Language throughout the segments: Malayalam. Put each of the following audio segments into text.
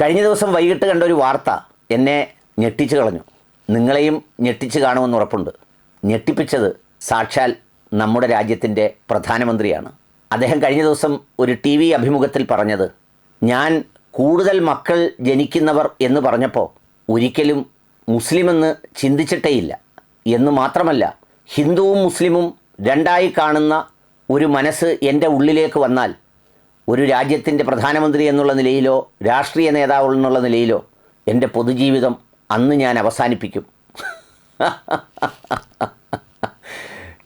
കഴിഞ്ഞ ദിവസം വൈകിട്ട് കണ്ട ഒരു വാർത്ത എന്നെ ഞെട്ടിച്ചു കളഞ്ഞു. നിങ്ങളെയും ഞെട്ടിച്ച് കാണുമെന്ന് ഉറപ്പുണ്ട്. ഞെട്ടിപ്പിച്ചത് സാക്ഷാൽ നമ്മുടെ രാജ്യത്തിന്റെ പ്രധാനമന്ത്രിയാണ്. അദ്ദേഹം കഴിഞ്ഞ ദിവസം ഒരു ടി വി അഭിമുഖത്തിൽ പറഞ്ഞത് ഞാൻ കൂടുതൽ മക്കൾ ജനിക്കുന്നവർ എന്ന് പറഞ്ഞപ്പോൾ ഒരിക്കലും മുസ്ലിമെന്ന് ചിന്തിച്ചിട്ടേയില്ല. എന്ന് മാത്രമല്ല ഹിന്ദുവും മുസ്ലിമും രണ്ടായി കാണുന്ന ഒരു മനസ്സ് എന്റെ ഉള്ളിലേക്ക് വന്നാൽ ഒരു രാജ്യത്തിന്റെ പ്രധാനമന്ത്രി എന്നുള്ള നിലയിലോ രാഷ്ട്രീയ നേതാവ് എന്നുള്ള നിലയിലോ എന്റെ പൊതുജീവിതം അന്ന് ഞാൻ അവസാനിപ്പിക്കും.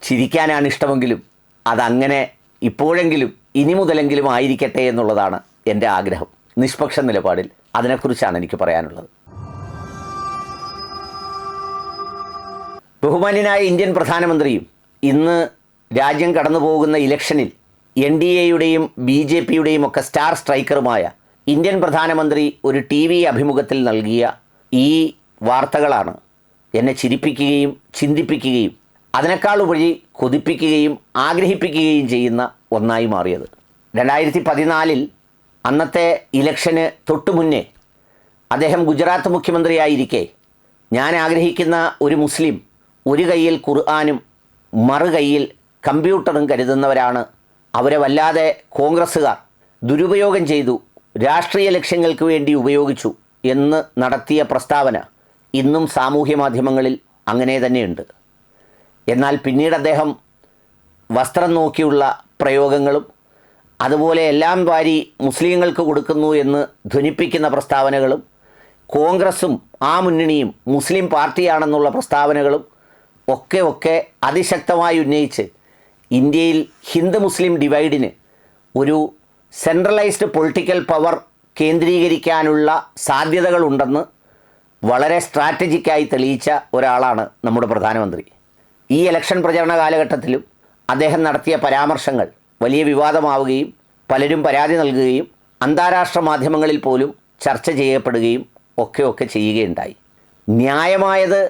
ചിരിക്കാനാണ് ഇഷ്ടമെങ്കിലും അതങ്ങനെ ഇപ്പോഴെങ്കിലും ഇനി മുതലെങ്കിലും ആയിരിക്കട്ടെ എന്നുള്ളതാണ് എന്റെ ആഗ്രഹം. നിഷ്പക്ഷ നിലപാടിൽ അതിനെക്കുറിച്ചാണ് എനിക്ക് പറയാനുള്ളത്. ബഹുമാന്യനായ ഇന്ത്യൻ പ്രധാനമന്ത്രിയും ഇന്ന് രാജ്യം കടന്നു പോകുന്ന ഇലക്ഷനിൽ എൻ ഡി എയുടെയും ബി ജെ പിയുടെയും ഒക്കെ സ്റ്റാർ സ്ട്രൈക്കറുമായ ഇന്ത്യൻ പ്രധാനമന്ത്രി ഒരു ടി വി അഭിമുഖത്തിൽ നൽകിയ ഈ വാർത്തകളാണ് എന്നെ ചിരിപ്പിക്കുകയും ചിന്തിപ്പിക്കുകയും അതിനേക്കാൾ ഉപരി കൊതിപ്പിക്കുകയും ആഗ്രഹിപ്പിക്കുകയും ചെയ്യുന്ന ഒന്നായി മാറിയത്. രണ്ടായിരത്തി പതിനാലിൽ അന്നത്തെ ഇലക്ഷന് തൊട്ടു മുന്നേ അദ്ദേഹം ഗുജറാത്ത് മുഖ്യമന്ത്രിയായിരിക്കെ ഞാൻ ആഗ്രഹിക്കുന്ന ഒരു മുസ്ലിം ഒരു കൈയിൽ ഖുർആാനും മറു കൈയിൽ കമ്പ്യൂട്ടറും കരുതുന്നവരാണ് അവരെ വല്ലാതെ കോൺഗ്രസ്സുകാർ ദുരുപയോഗം ചെയ്തു രാഷ്ട്രീയ ലക്ഷ്യങ്ങൾക്ക് വേണ്ടി ഉപയോഗിച്ചു എന്ന് നടത്തിയ പ്രസ്താവന ഇന്നും സാമൂഹ്യ മാധ്യമങ്ങളിൽ അങ്ങനെ തന്നെയുണ്ട്. എന്നാൽ പിന്നീട് അദ്ദേഹം വസ്ത്രം നോക്കിയുള്ള പ്രയോഗങ്ങളും അതുപോലെ എല്ലാം വാരി മുസ്ലിങ്ങൾക്ക് കൊടുക്കുന്നു എന്ന് ധ്വനിപ്പിക്കുന്ന പ്രസ്താവനകളും കോൺഗ്രസും ആ മുന്നണിയും മുസ്ലിം പാർട്ടിയാണെന്നുള്ള പ്രസ്താവനകളും ഒക്കെ ഒക്കെ അതിശക്തമായി ഉന്നയിച്ച് ഇന്ത്യയിൽ ഹിന്ദു മുസ്ലിം ഡിവൈഡിന് ഒരു സെൻട്രലൈസ്ഡ് പൊളിറ്റിക്കൽ പവർ കേന്ദ്രീകരിക്കാനുള്ള സാധ്യതകളുണ്ടെന്ന് വളരെ സ്ട്രാറ്റജിക്കായി തെളിയിച്ച ഒരാളാണ് നമ്മുടെ പ്രധാനമന്ത്രി. ഈ ഇലക്ഷൻ പ്രചരണ കാലഘട്ടത്തിലും അദ്ദേഹം നടത്തിയ പരാമർശങ്ങൾ വലിയ വിവാദമാവുകയും പലരും പരാതി നൽകുകയും അന്താരാഷ്ട്ര മാധ്യമങ്ങളിൽ പോലും ചർച്ച ചെയ്യപ്പെടുകയും ഒക്കെ ഒക്കെ ചെയ്യുകയുണ്ടായി. ന്യായമായത്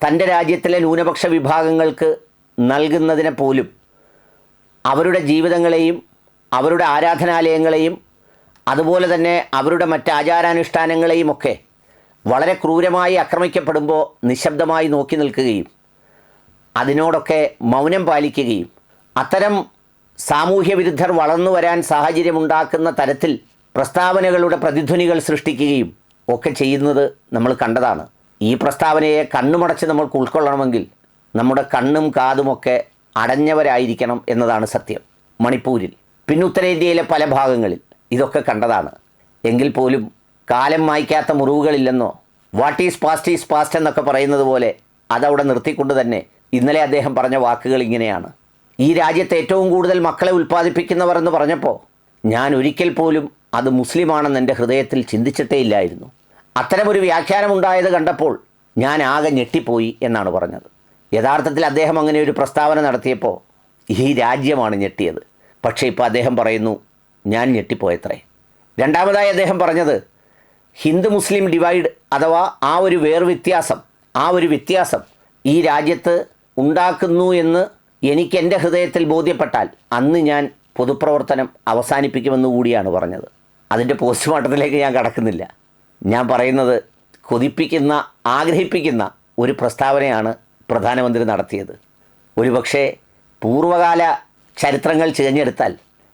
തന്റെ രാജ്യത്തിലെ ന്യൂനപക്ഷ വിഭാഗങ്ങൾക്ക് നൽകുന്നതിനെ പോലും അവരുടെ ജീവിതങ്ങളെയും അവരുടെ ആരാധനാലയങ്ങളെയും അതുപോലെ തന്നെ അവരുടെ മറ്റ് ആചാരാനുഷ്ഠാനങ്ങളെയുമൊക്കെ വളരെ ക്രൂരമായി ആക്രമിക്കപ്പെടുമ്പോൾ നിശബ്ദമായി നോക്കി നിൽക്കുകയും അതിനോടൊക്കെ മൗനം പാലിക്കുകയും അത്തരം സാമൂഹ്യ വിരുദ്ധർ വളർന്നു വരാൻ സാഹചര്യമുണ്ടാക്കുന്ന തരത്തിൽ പ്രസ്താവനകളുടെ പ്രതിധ്വനികൾ സൃഷ്ടിക്കുകയും ഒക്കെ ചെയ്യുന്നത് നമ്മൾ കണ്ടതാണ്. ഈ പ്രസ്താവനയെ കണ്ണുമടച്ച് നമ്മൾക്ക് ഉൾക്കൊള്ളണമെങ്കിൽ നമ്മുടെ കണ്ണും കാതുമൊക്കെ അടഞ്ഞവരായിരിക്കണം എന്നതാണ് സത്യം. മണിപ്പൂരിൽ പിന്നെ ഉത്തരേന്ത്യയിലെ പല ഭാഗങ്ങളിൽ ഇതൊക്കെ കണ്ടതാണ്. എങ്കിൽ പോലും കാലം മായ്ക്കാത്ത മുറിവുകളില്ലെന്നോ what is past is past എന്നൊക്കെ പറയുന്നത് പോലെ അതവിടെ നിർത്തിക്കൊണ്ട് തന്നെ ഇന്നലെ അദ്ദേഹം പറഞ്ഞ വാക്കുകൾ ഇങ്ങനെയാണ്. ഈ രാജ്യത്തെ ഏറ്റവും കൂടുതൽ മക്കളെ ഉൽപ്പാദിപ്പിക്കുന്നവർ എന്ന് പറഞ്ഞപ്പോൾ ഞാൻ ഒരിക്കൽ പോലും അത് മുസ്ലിമാണെന്ന് എന്റെ ഹൃദയത്തിൽ ചിന്തിച്ചിട്ടേ ഇല്ലായിരുന്നു. അത്തരമൊരു വ്യാഖ്യാനം വ്യാഖ്യാനമുണ്ടായത് കണ്ടപ്പോൾ ഞാൻ ആകെ ഞെട്ടിപ്പോയി എന്നാണ് പറഞ്ഞത്. യഥാർത്ഥത്തിൽ അദ്ദേഹം അങ്ങനെ ഒരു പ്രസ്താവന നടത്തിയപ്പോൾ ഈ രാജ്യമാണ് ഞെട്ടിയത്. പക്ഷേ ഇപ്പോൾ അദ്ദേഹം പറയുന്നു ഞാൻ ഞെട്ടിപ്പോയത്രേ. രണ്ടാമതായി അദ്ദേഹം പറഞ്ഞത് ഹിന്ദു മുസ്ലിം ഡിവൈഡ് അഥവാ ആ ഒരു വേർവ്യത്യാസം ആ ഒരു വ്യത്യാസം ഈ രാജ്യത്ത് ഉണ്ടാക്കുന്നു എന്ന് എനിക്ക് എന്റെ ഹൃദയത്തിൽ ബോധ്യപ്പെട്ടാൽ അന്ന് ഞാൻ പൊതുപ്രവർത്തനം അവസാനിപ്പിക്കുമെന്ന് കൂടിയാണ് പറഞ്ഞത്. അതിന്റെ പോസ്റ്റ്മോർട്ടത്തിലേക്ക് ഞാൻ കടക്കുന്നില്ല. ഞാൻ പറയുന്നത് കൊതിപ്പിക്കുന്ന ആഗ്രഹിപ്പിക്കുന്ന ഒരു പ്രസ്താവനയാണ് പ്രധാനമന്ത്രി നടത്തിയത്. ഒരുപക്ഷെ പൂർവകാല ചരിത്രങ്ങൾ തിരഞ്ഞെടുത്താൽ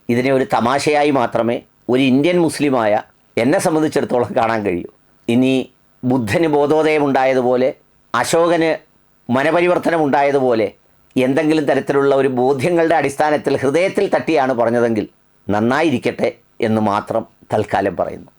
ഇതിനെ ഒരു തമാശയായി മാത്രമേ ഒരു ഇന്ത്യൻ മുസ്ലിമായ എന്നെ സംബന്ധിച്ചിടത്തോളം കാണാൻ കഴിയൂ. ഇനി ബുദ്ധന് ബോധോദയമുണ്ടായതുപോലെ അശോകന് മനപരിവർത്തനം ഉണ്ടായതുപോലെ എന്തെങ്കിലും തരത്തിലുള്ള ഒരു ബോധ്യങ്ങളുടെ അടിസ്ഥാനത്തിൽ ഹൃദയത്തിൽ തട്ടിയാണ് പറഞ്ഞതെങ്കിൽ നന്നായിരിക്കട്ടെ എന്ന് മാത്രം തൽക്കാലം പറയുന്നു.